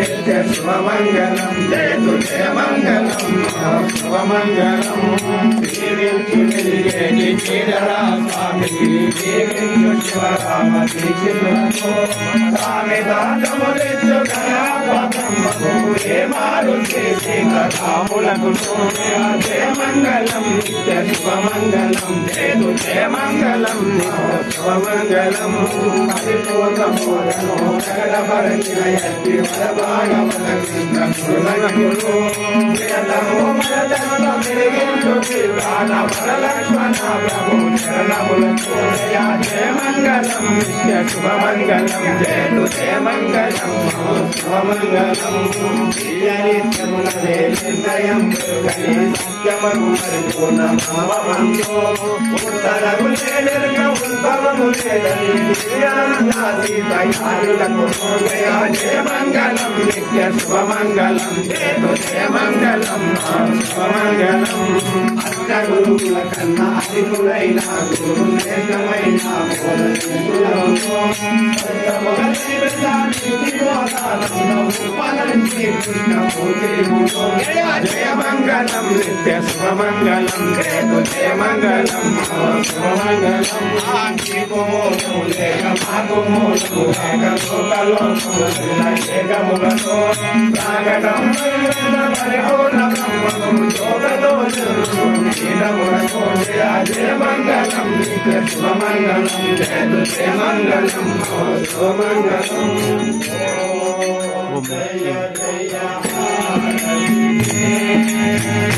నిత్య శుభమంగళం జయ మంగళం శుభమంగళం దీవించు వెలిగేటి చీరరా స్వామికి శివరామ దీక్షితులకు స్వామి దానములిచ్చు గణపతమ్మకు ఏ మారు చేసి కథాములకు జయ మంగళం నిత్య శుభమంగళం మంగళం నిత్య శుభమంగళం పరిపూర్ణ పూర్ణో వరలక్ష్మణ ప్రభు జయ మంగళం నిత్య శుభమంగళం జయ మంగళం శుభమంగళం. నిత్యములనే నిర్ణయం. సత్యమగు పరిపూర్ణ భావమంతో ఉత్తరము లేదనుక జయ మంగళం నిత్య శుభమంగళం జయ మంగళం శుభమంగళం. అష్టగురువుల కన్నా అధికులైన గురు నేతమైన జయ మంగళ నిత్య శుభమంగళం జయ మంగళం శుభమంగళం. ఆకిమోను లేక మాకుమోను లేక లోకలోకముల ఏకములతో సాగటం పరిపూర్ణ బ్రహ్మము యోగదోషము నీలములతో జయ మంగళం. నిత్య శుభమంగళం జయ మంగళం శుభమంగళం. జయ జయ. భారతి